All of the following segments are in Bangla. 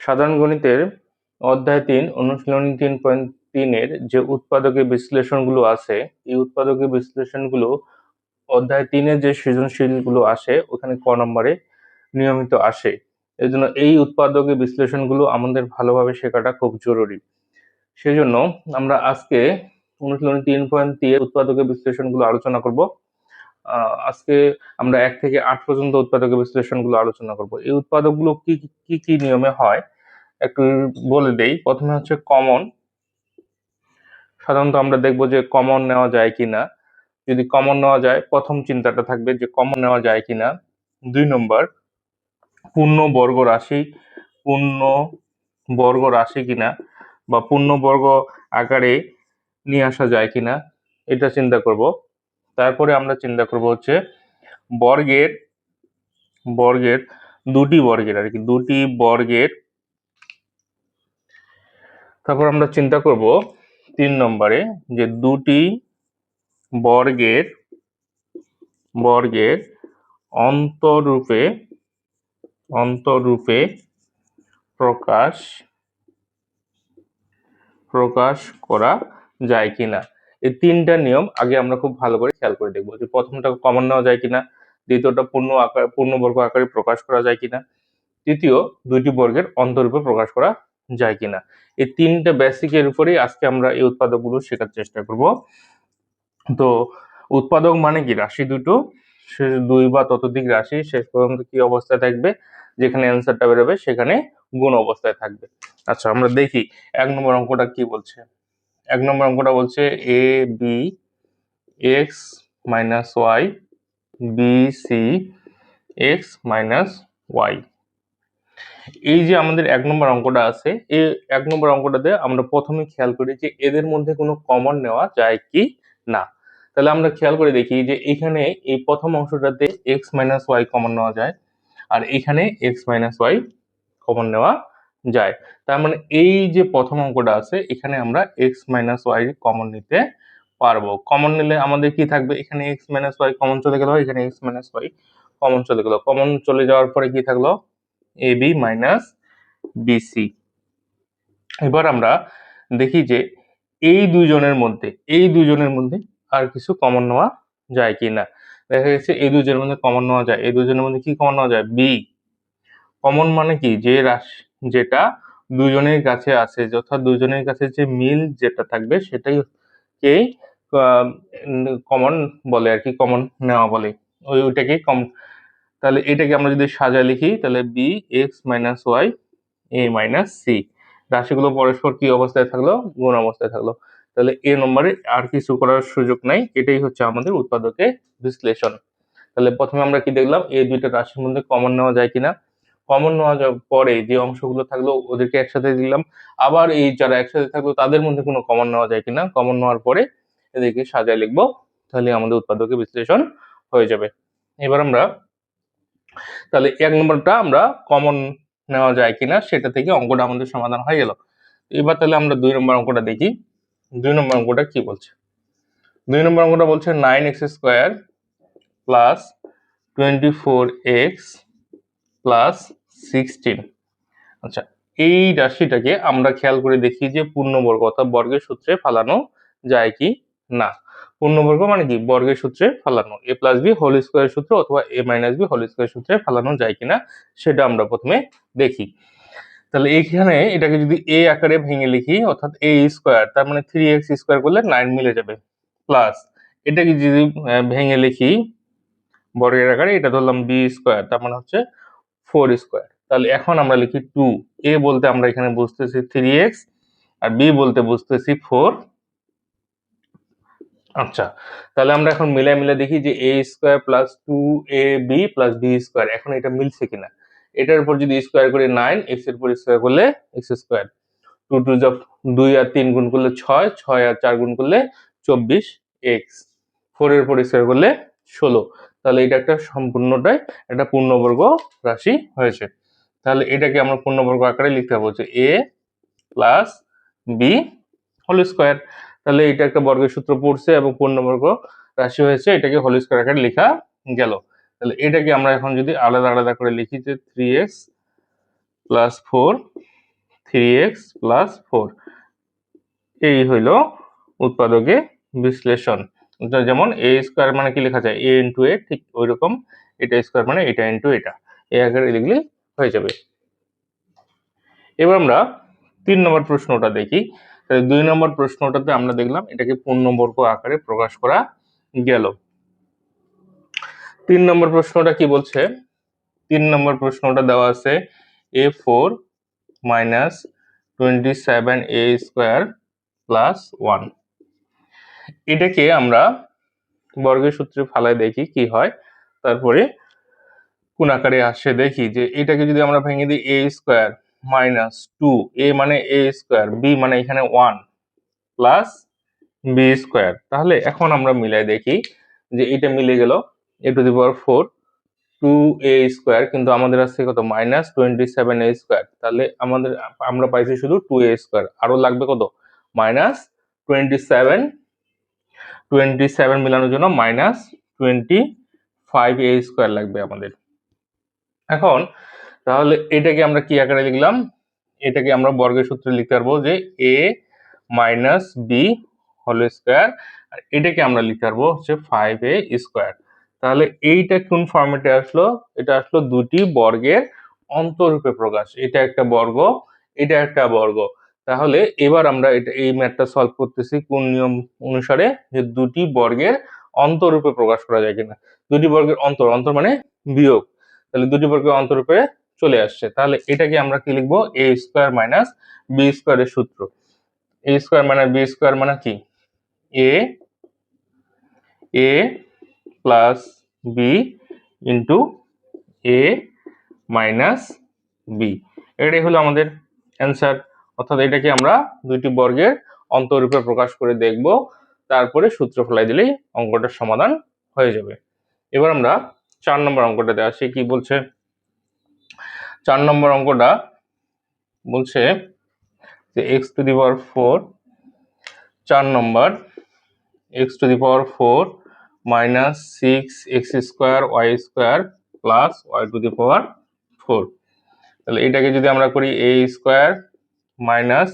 সাধারণ গণিতের অধ্যায় তিন, অনুশীলনী তিন পয়েন্ট তিনের যে উৎপাদকের বিশ্লেষণগুলো আছে, এই উৎপাদকের বিশ্লেষণগুলো অধ্যায় তিনের যে সৃজনশীলগুলো আসে, ওখানে ক নম্বরে নিয়মিত আসে। এই জন্য এই উৎপাদকের বিশ্লেষণগুলো আমাদের ভালোভাবে শেখাটা খুব জরুরি। সেই জন্য আমরা আজকে অনুশীলনী তিন পয়েন্ট তিন উৎপাদকের বিশ্লেষণগুলো আলোচনা করব। আজকে আমরা এক থেকে আট পর্যন্ত উৎপাদকের বিশ্লেষণগুলো আলোচনা করব। এই উৎপাদকগুলো কি কি কি নিয়মে হয়? একটু বলে দেই। প্রথমে হচ্ছে কমন সাধারণত আমরা দেখব যে কমন নেওয়া যায় কিনা। যদি কমন নেওয়া যায়, প্রথম চিন্তাটা থাকবে যে কমন নেওয়া যায় কিনা। দুই নম্বর, পূর্ণ বর্গ রাশি, পূর্ণ বর্গ রাশি কিনা বা পূর্ণ বর্গ আকারে নিয়ে আসা যায় কিনা, এটা চিন্তা করব। তারপরে আমরা চিন্তা করব হচ্ছে বর্গের বর্গের দুটি বর্গের আর কি, দুটি বর্গের। তারপর আমরা চিন্তা করব তিন নম্বরে যে দুটি বর্গের বর্গের অন্তরূপে অন্তরূপে প্রকাশ প্রকাশ করা যায় কিনা। এই তিনটা নিয়ম আগে আমরা খুব ভালো করে খেয়াল করে দেখব যে প্রথমটা কমন নেওয়া যায় কিনা, দ্বিতীয়টা পূর্ণ আকার, পূর্ণবর্গ আকারে প্রকাশ করা যায় কিনা, তৃতীয় দুইটি বর্গের অন্তরূপে প্রকাশ করা যায় কিনা। এই তিনটা বেসিকের উপরেই আজকে আমরা এই উৎপাদকগুলো শেখার চেষ্টা করব। তো উৎপাদক মানে কি? রাশি দুটো, শেষ দুই বা ততোধিক রাশি, শেষ পর্যন্ত কি অবস্থায় থাকবে? যেখানে অ্যান্সারটা বেরোবে সেখানে গুণ অবস্থায় থাকবে। আচ্ছা আমরা দেখি, এক নম্বর অঙ্কটা কি বলছে? এক নম্বর অঙ্কটা বলছে A B X minus Y B C X minus Y এই যে আমাদের এক নম্বর অঙ্কটা আছে এই এক নম্বর অঙ্কটাতে আমরা প্রথমে খেয়াল করি যে এদের মধ্যে কোনো কমন নেওয়া যায় কি না। তাহলে আমরা খেয়াল করে দেখি যে এখানে এই প্রথম অংশটাতে এক্স মাইনাস ওয়াই কমন নেওয়া যায়, আর এখানে এক্স মাইনাস ওয়াই কমন নেওয়া যায়। তার মানে এই যে প্রথম অঙ্কটা আছে, এখানে আমরা এক্স মাইনাস ওয়াই কমন নিতে পারব। কমন নিলে আমাদের কি থাকবে? এখানে এক্স মাইনাস ওয়াই কমন চলে গেল, এখানে এক্স মাইনাস ওয়াই কমন চলে গেল। কমন চলে যাওয়ার পরে কি থাকল? এ বি মাইনাস বিসি এবার আমরা দেখি যে এই দুজনের মধ্যে, এই দুজনের মধ্যে আর কিছু কমন নেওয়া যায় কি না দেখা গেছে এই দুজনের মধ্যে কমন নেওয়া যায়, এই দুজনের মধ্যে কি কমন নেওয়া যায়? বি কমন মানে কি? যে রাশি যেটা দুজনের কাছে আছে অর্থাৎ দুজনের কাছে যে মিল যেটা থাকবে সেটাই কেই কমন বলে আর কি কমন নেওয়া বলে। ওই ওইটাকেই কম তাহলে এটাকে আমরা যদি সাজা লিখি, তাহলে B X minus Y A minus C রাশিগুলো পরস্পর কি অবস্থায় থাকল? গুণ অবস্থায় থাকল। তাহলে এ নম্বরে আর কিছু করার সুযোগ নাই। এটাই হচ্ছে আমাদের উৎপাদকের বিশ্লেষণ। তাহলে প্রথমে আমরা কি দেখলাম? এই দুইটা রাশির মধ্যে কমন নেওয়া যায় কিনা? কমন নেওয়া পরে যে অংশগুলো থাকল ওদেরকে একসাথে দিলাম। আবার এই যারা একসাথে থাকল তাদের মধ্যে কোনো কমন নেওয়া যায় কিনা? কমন নেওয়ার পরে এদেরকে সাজায় লিখব, তাহলে আমাদের উৎপাদকের বিশ্লেষণ হয়ে যাবে। এবার আমরা তাহলে এক নম্বরটা আমরা কমন নেওয়া যায় কিনা সেটা থেকে অঙ্কটা আমাদের সমাধান হয়ে গেল। এবার তাহলে আমরা দুই নম্বর অঙ্কটা দেখি। দুই নম্বর অঙ্কটা কি বলছে? দুই নম্বর অঙ্কটা বলছে nine X square plus twenty four X plus sixteen আচ্ছা এই রাশিটাকে আমরা খেয়াল করে দেখি যে পূর্ণবর্গ অর্থাৎ বর্গের সূত্রে ফালানো যায় কি না। পূর্ণবর্গ মানে কি? বর্গের সূত্রে ফালানো। A plus B whole square সূত্র অথবা A minus B whole square সূত্রে ফালানো যায় কিনা সেটা আমরা প্রথমে দেখি। তাহলে এখানে এটাকে যদি এ আকারে ভেঙে লিখি, অর্থাৎ এ স্কোয়ার তার মানে থ্রি এক্স স্কোয়ার করলে নাইন মিলে যাবে। প্লাস এটাকে যদি ভেঙে লিখি, বর্গের আকারে, এটা ধরলাম বি স্কোয়ার তার মানে হচ্ছে ফোর স্কোয়ার। তাহলে এখন আমরা লিখি টু। এ বলতে আমরা এখানে বুঝতেছি থ্রি এক্স আর বি বলতে বুঝতেছি ফোর। আচ্ছা তাহলে আমরা এখন মিলাই মিলে দেখি যে A square plus two A B plus B square. এখন এটা মিলছে কিনা? এটার উপর যদি স্কোয়ার করি নাইন, এক্সের উপর স্কোয়ার করলে এক্স স্কোয়ার। টু টু যা দুই আর তিন গুণ করলে ছয় ছয় আর চার গুণ করলে চব্বিশ এক্স। ফোর এর উপর স্কোয়ার করলে ষোলো। তাহলে এটা একটা সম্পূর্ণটাই একটা পূর্ণবর্গ রাশি হয়েছে। তাহলে এটাকে আমরা পূর্ণবর্গ আকারে লিখতে হবে হচ্ছে A plus B whole square তাহলে এটা একটা বর্গের সূত্র পড়ছে এবং পূর্ণবর্গ রাশি হয়েছে, এটাকে হোল স্কোয়ার আকারে লেখা গেল। তাহলে এটাকে আমরা এখন যদি আলাদা আলাদা করে লিখি যে three X plus four three X plus four এই হইল উৎপাদকে বিশ্লেষণ। যেমন এ স্কোয়ার মানে কি লেখা যায়? এ ইন্টু এ ঠিক ওই রকম এটা স্কোয়ার মানে এটা ইন্টু এটা। এ আকারে লিখলে হয়ে যাবে। এবার আমরা তিন নম্বর প্রশ্নটা দেখি। তাহলে দুই নম্বর প্রশ্নটাতে আমরা দেখলাম এটাকে পূর্ণবর্গ আকারে প্রকাশ করা গেল। তিন নম্বর প্রশ্নটা কি বলছে? তিন নম্বর প্রশ্নটা দেওয়া আছে A four minus twenty seven A square plus one এটাকে আমরা বর্গের সূত্রে ফালায় দেখি কি হয়। তারপরে কোন আকারে আসে দেখি যে এটাকে যদি আমরা ভেঙে দিই A square minus two A মানে এ স্কোয়ার বি মানে এখানে ওয়ান প্লাস বি স্কোয়ার তাহলে এখন আমরা মিলাই দেখি যে এটা মিলে গেল A to the power four two A square কিন্তু আমাদের আছে কত? Minus twenty seven A square তাহলে আমাদের, আমরা পাইছি শুধু টু এ স্কোয়ার আরও লাগবে কত? Minus twenty seven twenty seven মিলানোর জন্য minus twenty five A square লাগবে আমাদের। এখন তাহলে এটাকে আমরা কি আকারে লিখলাম? এটাকে আমরা বর্গের সূত্রে লিখতে পারব যে A minus B whole square আর এটাকে আমরা লিখতে পারব হচ্ছে ফাইভ এ স্কোয়ার তাহলে এইটা কোন ফর্মেটে আসলো? এটা আসলো দুটি বর্গের অন্তরূপে প্রকাশ। এটা একটা বর্গ, এটা একটা বর্গ। তাহলে এবার আমরা এটা, এই ম্যাথটা সলভ করতেছি কোন নিয়ম অনুসারে যে দুটি বর্গের অন্তরূপে প্রকাশ করা যায় কিনা। দুটি বর্গের অন্তর অন্তর মানে বিয়োগ। তাহলে দুটি বর্গের অন্তরূপে চলে আসছে। তাহলে এটাকে আমরা কি লিখব? এ স্কোয়ার মাইনাস বি স্কোয়ারের সূত্র। A square minus B square মানে কি? A A plus B into A minus B এটাই হলো আমাদের অ্যান্সার অর্থাৎ এটাকে আমরা দুইটি বর্গের অন্তরূপে প্রকাশ করে দেখব। তারপরে সূত্র ফেলাই দিলেই অঙ্কটার সমাধান হয়ে যাবে। এবার আমরা চার নম্বর অঙ্কটাতে আসি। কি বলছে? চার নম্বর অঙ্কটা বলছে যে X to the power four চার নম্বর X to the power four minus six X square Y square plus Y to the power four তাহলে এটাকে যদি আমরা করি A square minus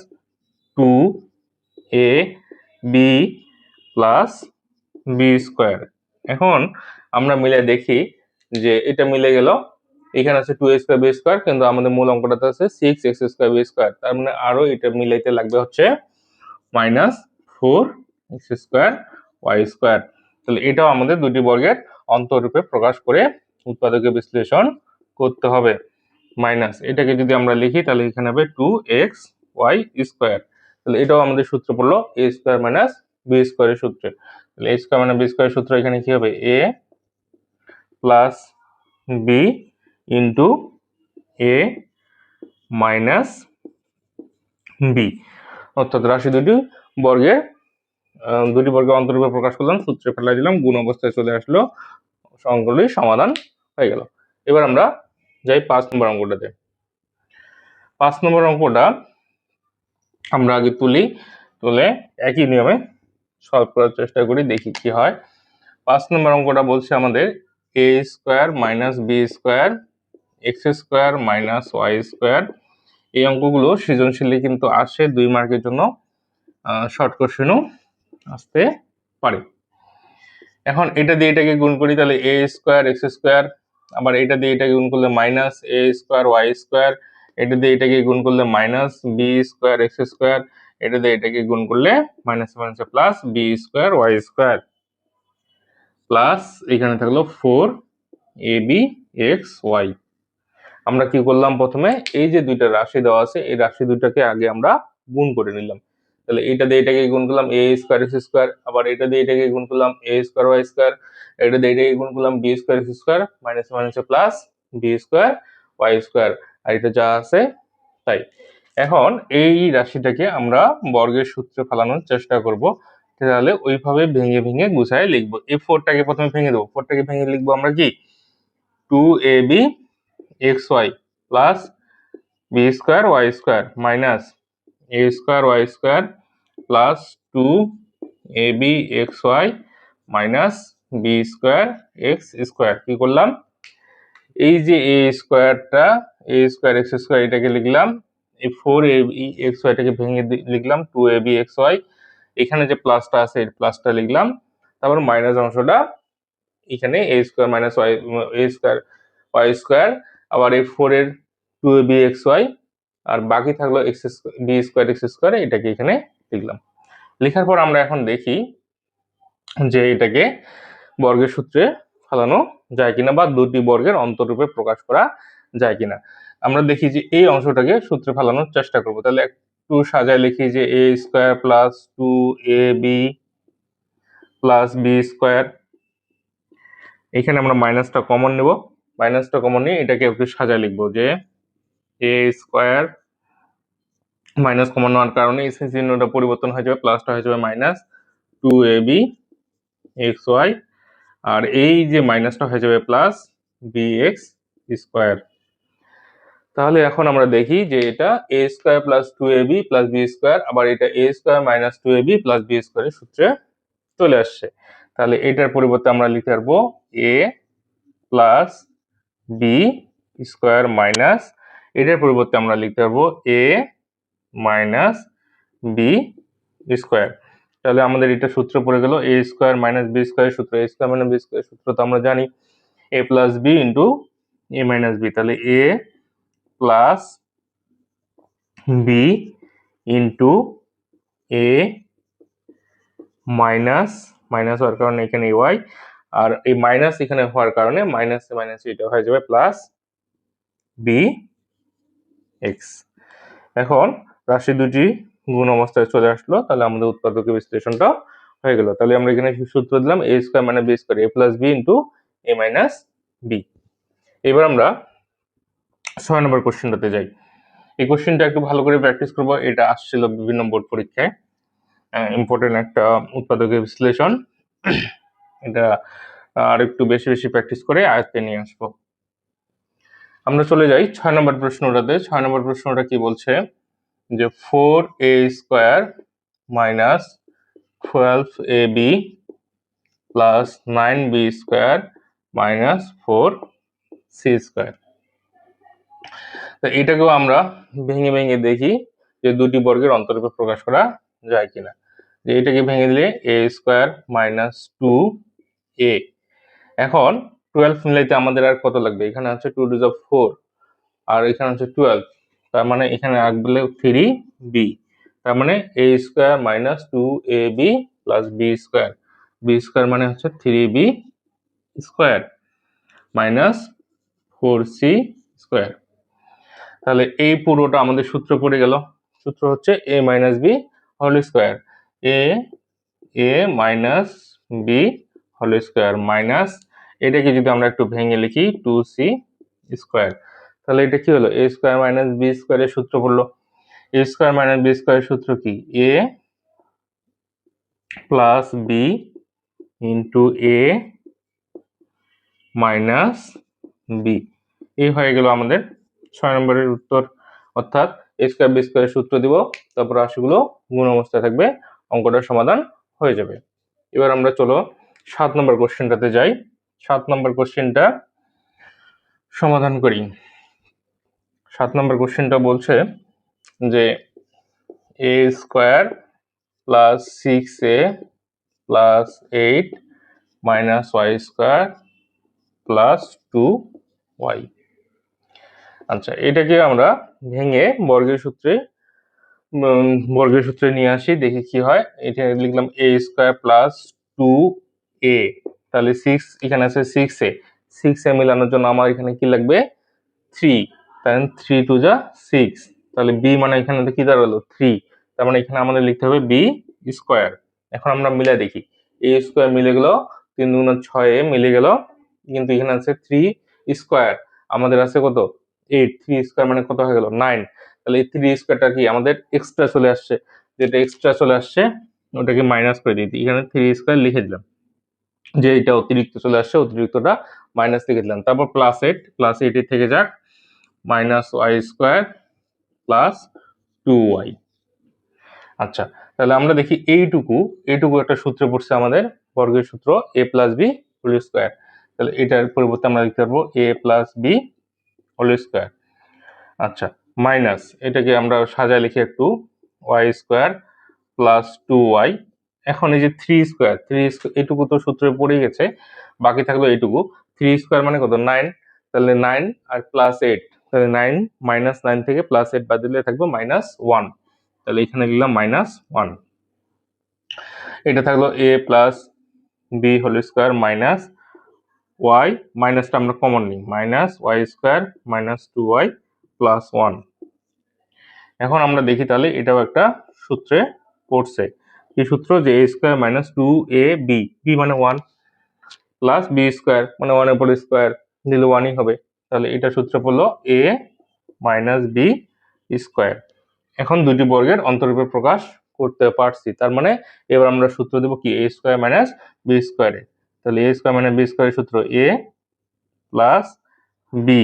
two A B plus B square এখন আমরা মিলে দেখি যে এটা মিলে গেল। এখানে আছে টু স্কোয়ার বি স্কোয়ার কিন্তু আমাদের মূল অঙ্কটাতে আছে six X square B square তার মানে আরও এটা মিলাইতে লাগবে হচ্ছে minus four X square Y square তাহলে এটাও আমাদের দুটি বর্গের অন্তরূপে প্রকাশ করে উৎপাদকে বিশ্লেষণ করতে হবে। মাইনাস এটাকে যদি আমরা লিখি তাহলে এখানে হবে টু এক্স ওয়াই স্কোয়ার তাহলে এটাও আমাদের সূত্র পড়ল এ স্কোয়ার মাইনাস বি স্কোয়ারের সূত্রে। তাহলে এ স্কোয়ার মাইনাস বি স্কোয়ারের সূত্র এখানে কি হবে? A plus B into A minus B অর্থাৎ রাশি দুটি বর্গের দুটি বর্গে অন্তর্ভুক্ত প্রকাশ করলাম, সূত্রে ফেলাই দিলাম, গুণ অবস্থায় চলে আসলো অঙ্কগুলির সমাধান হয়ে গেল। এবার আমরা যাই পাঁচ নম্বর অঙ্কটাতে। পাঁচ নম্বর অঙ্কটা আমরা আগে তুলি তুলে একই নিয়মে সলভ করার চেষ্টা করি, দেখি কি হয়। পাঁচ নম্বর অঙ্কটা বলছে আমাদের A square minus B square X square minus Y square এই অঙ্কগুলো সৃজনশীলে কিন্তু আসে, দুই মার্কের জন্য শর্ট কোশ্চেনও আসতে পারে। এখন এটা দিয়ে এটাকে গুণ করি, তাহলে এ স্কোয়ার এক্স স্কোয়ার আবার এটা দিয়ে এটাকে গুণ করলে minus A square Y square এটা দিয়ে এটাকে গুণ করলে minus B square X square এটা দিয়ে এটাকে গুণ করলে minus minus plus B square Y square plus এখানে থাকল four A B X Y আমরা কি করলাম প্রথমে? এই যে দুইটা রাশি দেওয়া আছে, এই রাশি দুইটাকে আগে আমরা গুণ করে নিলাম। তাহলে এটা দিয়ে এটাকে গুণ করলাম এ স্কোয়ার এক্স স্কোয়ার আবার এটা দিয়ে এটাকে গুণ করলাম এ স্কোয়ার ওয়াই স্কোয়ার এটা দিয়ে এটাকে গুণ করলাম B square X square minus minus plus B square Y square আর এটা যা আছে, তাই। এখন এই রাশিটাকে আমরা বর্গের সূত্রে ফেলানোর চেষ্টা করব। তাহলে ওইভাবে ভেঙে ভেঙে গুছায় লিখব। এই ফোরটাকে প্রথমে ভেঙে দেবো। ফোরটাকে ভেঙে লিখব আমরা কি? Two A B X Y plus B square Y square minus A square Y square plus two A B X Y minus B square X square কি করলাম? এই যে এ স্কোয়ারটা এ স্কোয়ার এক্স স্কোয়ার এটাকে লিখলাম, এই ফোর এ বি এক্স ওয়াইটাকে ভেঙে লিখলাম two A B X Y এখানে যে প্লাসটা আছে, এই প্লাসটা লিখলাম, তারপর মাইনাস অংশটা এখানে A square minus Y A square Y square আবার এই ফোর এর two A B X Y আর বাকি থাকল X B square X square এটাকে এখানে লিখলাম। লেখার পর আমরা এখন দেখি যে এটাকে বর্গের সূত্রে ফেলানো যায় কিনা বা দুটি বর্গের অন্তরূপে প্রকাশ করা যায় কিনা। আমরা দেখি যে এই অংশটাকে সূত্রে ফেলানোর চেষ্টা করব। তাহলে একটু সাজায় লিখি যে A square plus two A B plus B square এখানে আমরা মাইনাসটা কমন নেব। মাইনাসটা কমন নিয়ে এটাকে একটু সাজায় লিখব যে এ স্কোয়ার মাইনাস কমন নেওয়ার কারণে এই চিহ্নটা পরিবর্তন হয়ে যাবে প্লাসটা হয়ে যাবে minus two A B X Y আর এই যে মাইনাসটা হয়ে যাবে প্লাস বি এক্স স্কোয়ার তাহলে এখন আমরা দেখি যে এটা A square plus two A B plus B square আবার এটা A square minus two A B plus B স্কোয়ারের সূত্রে চলে আসছে। তাহলে এটার পরিবর্তে আমরা লিখতে পারব A plus B square minus এটার পরিবর্তে আমরা লিখতে পারব এ মাইনাস বি স্কোয়ার তাহলে আমাদের এটা সূত্র পড়ে গেল A square minus B square সূত্র A square minus B square সূত্র তো আমরা জানি। A plus B into A minus B তাহলে A plus B into A minus minus হওয়ার কারণে এখানে ওয়াই আর এই মাইনাস এখানে হওয়ার কারণে মাইনাস মাইনাস এটা হয়ে যাবে প্লাস বি এক্স এখন রাশি দুটি গুণ অবস্থায় চলে আসলো, তাহলে আমাদের উৎপাদকের বিশ্লেষণটা হয়ে গেল। তাহলে আমরা এখানে সূত্র দিলাম এ স্কোয়ার মানে B square A plus B into A minus B এবার আমরা ছয় নম্বর কোশ্চেনটাতে যাই। এই কোশ্চেনটা একটু ভালো করে প্র্যাকটিস করব। এটা আসছিল বিভিন্ন বোর্ড পরীক্ষায়। ইম্পর্টেন্ট একটা উৎপাদকের বিশ্লেষণ। এটা আর একটু বেশি বেশি প্র্যাকটিস করে আয়ত্তে নিয়ে আসব। আমরা চলে যাই ছয় নম্বর প্রশ্নটাতে। ছয় নম্বর প্রশ্নটা কি বলছে? যে four a square minus twelve a b plus nine b square minus four c square তো এটাকেও আমরা ভেঙে ভেঙে দেখি যে দুটি বর্গের অন্তরূপে প্রকাশ করা যায় কিনা। যে এটাকে ভেঙে দিলে a square minus two a এখন টুয়েলভ মিলাইতে আমাদের আর কত লাগবে? এখানে আছে টু টু ফোর আর এখানে হচ্ছে টুয়েলভ তার মানে এখানে রাখবে থ্রি বি তার মানে a square minus two a b plus b square b square মানে হচ্ছে three b square minus four c square তাহলে এই পুরোটা আমাদের সূত্র পড়ে গেল। সূত্র হচ্ছে a minus b whole square a a minus b whole square minus এটাকে যদি আমরা একটু ভেঙে লিখি টু সি স্কোয়ার তাহলে এটা কি হলো? এ স্কোয়ার মাইনাস বি স্কোয়ারের সূত্র পড়ল। এ স্কোয়ার মাইনাস বি স্কোয়ারের সূত্র কি? A plus b into a minus b এই হয়ে গেল আমাদের ছয় নম্বরের উত্তর, অর্থাৎ স্কোয়ার বি স্কোয়ারের সূত্র দিব, তারপর রাশিগুলো গুণ অবস্থায় থাকবে, অঙ্কটার সমাধান হয়ে যাবে। এবার আমরা চলো সাত নম্বর কোশ্চেনটাতে যাই। সাত নম্বর কোশ্চেনটা সমাধান করি। সাত নম্বর কোশ্চেনটা বলছে যে a square plus six a plus eight minus y square plus two y আচ্ছা এটাকে আমরা ভেঙে বর্গের সূত্রে বর্গের সূত্রে নিয়ে আসি, দেখি কি হয়। এটা লিখলাম a square plus two a তাহলে সিক্স এখানে আছে সিক্স এ সিক্স এ মেলানোর জন্য আমার এখানে কি লাগবে? থ্রি তাহলে থ্রি টু যা সিক্স তাহলে বি মানে এখানে কি দাঁড়াল? থ্রি তার মানে এখানে আমাদের লিখতে হবে বি স্কোয়ার এখন আমরা মিলে দেখি। এ স্কোয়ার মিলে গেল তিন দুগুণ ছয় এ, মিলে গেল, কিন্তু এখানে আছে থ্রি স্কোয়ার আমাদের আছে কত? এইট থ্রি স্কোয়ার মানে কত হয়ে গেল? নাইন তাহলে এই থ্রি স্কোয়ারটা কি? আমাদের এক্সট্রা চলে আসছে। যেটা এক্সট্রা চলে আসছে, ওটাকে মাইনাস করে দিই। এখানে থ্রি স্কোয়ার লিখে দিলাম। যে এটা অতিরিক্ত চলে আসছে, অতিরিক্তটা মাইনাস লিখে দিলাম। তারপর প্লাস এইট প্লাস এইট থেকে যাক minus y square plus two y আচ্ছা তাহলে আমরা দেখি এইটুকু। এইটুকু একটা সূত্র পড়ছে আমাদের, বর্গের সূত্র a plus b whole square তাহলে এটার পরিবর্তে আমরা লিখতে পারব a plus b whole square আচ্ছা মাইনাস এটাকে আমরা সাজায় লিখি একটু y square plus two y এখন এই যে থ্রি স্কোয়ার থ্রি এটুকু তো সূত্রে পড়ে গেছে, বাকি থাকল এইটুকু থ্রি স্কোয়ার মানে কত? নাইন তাহলে নাইন আর প্লাস এইট তাহলে নাইন মাইনাস নাইন থেকে প্লাস এইট বাদ দিলে থাকবে মাইনাস ওয়ান তাহলে এখানে লিখলাম মাইনাস ওয়ান এটা থাকল a plus b whole square minus y মাইনাসটা আমরা কমন নিই। Minus y square minus two y plus one এখন আমরা দেখি তাহলে এটাও একটা সূত্রে পড়ছে। কি সূত্র? যে a square minus two a b b মানে ওয়ান প্লাস বি স্কোয়ার মানে ওয়ানের পর স্কোয়ার দিলে ওয়ানই হবে। তাহলে এটা সূত্র পড়ল এ মাইনাস বি স্কোয়ার এখন দুটি বর্গের অন্তরূপে প্রকাশ করতে পারছি। তার মানে এবার আমরা সূত্র দেবো কি? এ স্কোয়ার মাইনাস বি স্কোয়ারে তাহলে এ স্কোয়ার মাইনাস বি স্কোয়ারের সূত্র এ প্লাস বি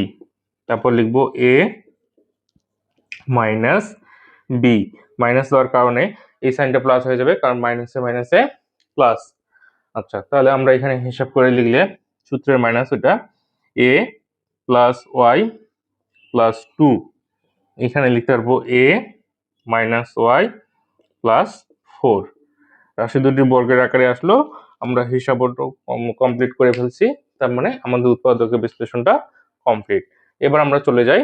তারপর লিখব এ মাইনাস বি মাইনাস দেওয়ার কারণে এই সাইনটা প্লাস হয়ে যাবে, কারণ মাইনাসে মাইনাসে প্লাস আচ্ছা তাহলে আমরা এখানে হিসাব করে লিখলে সূত্রের মাইনাস ওটা a plus y plus two এখানে লিখতে পারব a minus y plus four রাশি দুটি বর্গের আকারে আসলো আমরা হিসাব কমপ্লিট করে ফেলছি, তার মানে আমাদের উৎপাদকের বিশ্লেষণটা কমপ্লিট এবার আমরা চলে যাই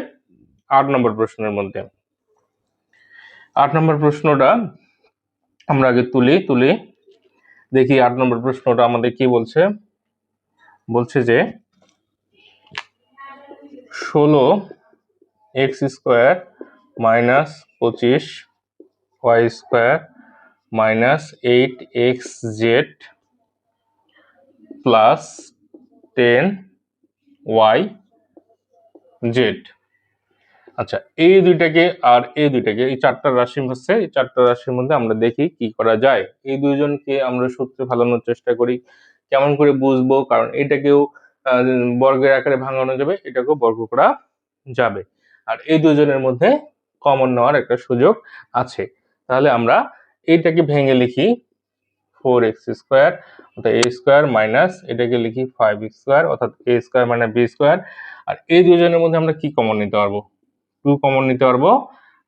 আট নম্বর প্রশ্নের মধ্যে। আট নম্বর প্রশ্নটা আমরা আগে তুলি তুলি, দেখি আট নম্বর প্রশ্নটা আমাদের কি বলছে? বলছে যে, ষোলো এক্স স্কোয়ার মাইনাস পঁচিশ y square minus eight x z plus ten y z. আচ্ছা এই দুইটাকে আর এই দুইটাকে, এই চারটা রাশি হচ্ছে এই চারটা রাশির মধ্যে আমরা দেখি কি করা যায়। এই দুইজনকে আমরা সূত্রে ফালানোর চেষ্টা করি, কেমন করে বুঝব? কারণ এটাকেও বর্গের আকারে ভাঙানো যাবে, এটাকেও বর্গ করা যাবে। আর এই দুজনের মধ্যে কমন নেওয়ার একটা সুযোগ আছে। তাহলে আমরা এইটাকে ভেঙে লিখি ফোর এক্স স্কোয়ার, অর্থাৎ এ স্কোয়ার মাইনাস এটাকে লিখি ফাইভ স্কোয়ার, অর্থাৎ a square minus b square. আর এই দুজনের মধ্যে আমরা কি কমন নিতে পারব? টু কমন নিতে পারব,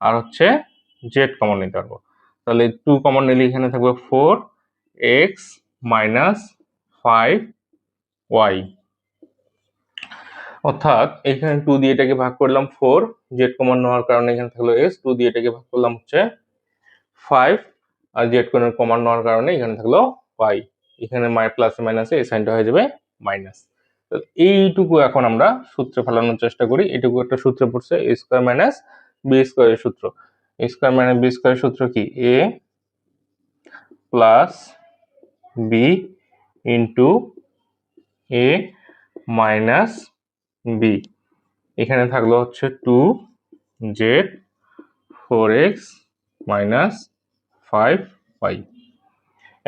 আর হচ্ছে জেড কমন নিতে পারব। তাহলে টু কমন নিলে এখানে থাকবে four x minus five y অর্থাৎ এখানে টু দিয়ে এটাকে ভাগ করলাম ফোর জেড কমন নেওয়ার কারণে এখানে থাকল এক্স টু দিয়ে এটাকে ভাগ করলাম হচ্ছে ফাইভ আর জেড কোণের কমন নেওয়ার কারণে এখানে থাকল ওয়াই এখানে মাই প্লাসে মাইনাসে এই সাইনটা হয়ে যাবে মাইনাস তো এইটুকু এখন আমরা সূত্রে ফেলানোর চেষ্টা করি। এটুকু একটা সূত্রে পড়ছে এ স্কোয়ার মাইনাস বি স্কোয়ারের সূত্র। এ স্কোয়ার মাইনাস বি স্কোয়ারের সূত্র কি? A plus b into a minus b এখানে থাকল হচ্ছে two z four x minus five y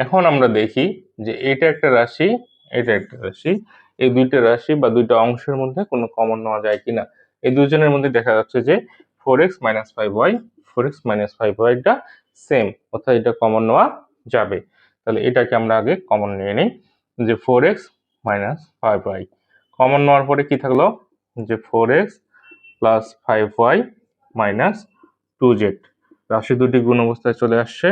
এখন আমরা দেখি যে এটা একটা রাশি এটা একটা রাশি। এই দুইটা রাশি বা দুইটা অংশের মধ্যে কোনো কমন নেওয়া যায় কিনা? এই দুজনের মধ্যে দেখা যাচ্ছে যে four x minus five y four x minus five ওয়াইটা same অর্থাৎ এটা কমন নেওয়া যাবে। তাহলে এটাকে আমরা আগে কমন নিয়ে নিই, যে four x minus five y common নেওয়ার পরে কি থাকল? যে four x plus five y minus two z রাশি দুটি গুণ অবস্থায় চলে আসছে।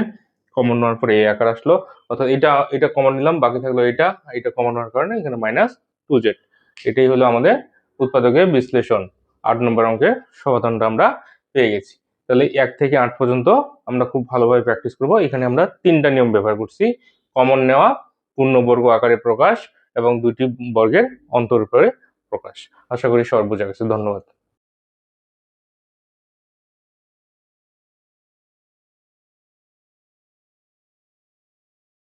কমন নেওয়ার পরে এই আকার আসলো। অর্থাৎ এটা এটা কমন নিলাম, বাকি থাকল এটা এটা কমন হওয়ার কারণে এখানে মাইনাস টু জেড এটাই হলো আমাদের উৎপাদকের বিশ্লেষণ। আট নম্বর অঙ্কের সমাধানটা আমরা পেয়ে গেছি। তাহলে এক থেকে আট পর্যন্ত আমরা খুব ভালোভাবে প্র্যাকটিস করব। এখানে আমরা তিনটা নিয়ম ব্যবহার করছি। কমন নেওয়া, পূর্ণবর্গ আকারে প্রকাশ এবং দুটি বর্গের অন্তর উপরে প্রকাশ। আশা করি সবার বোঝা গেছে। ধন্যবাদ।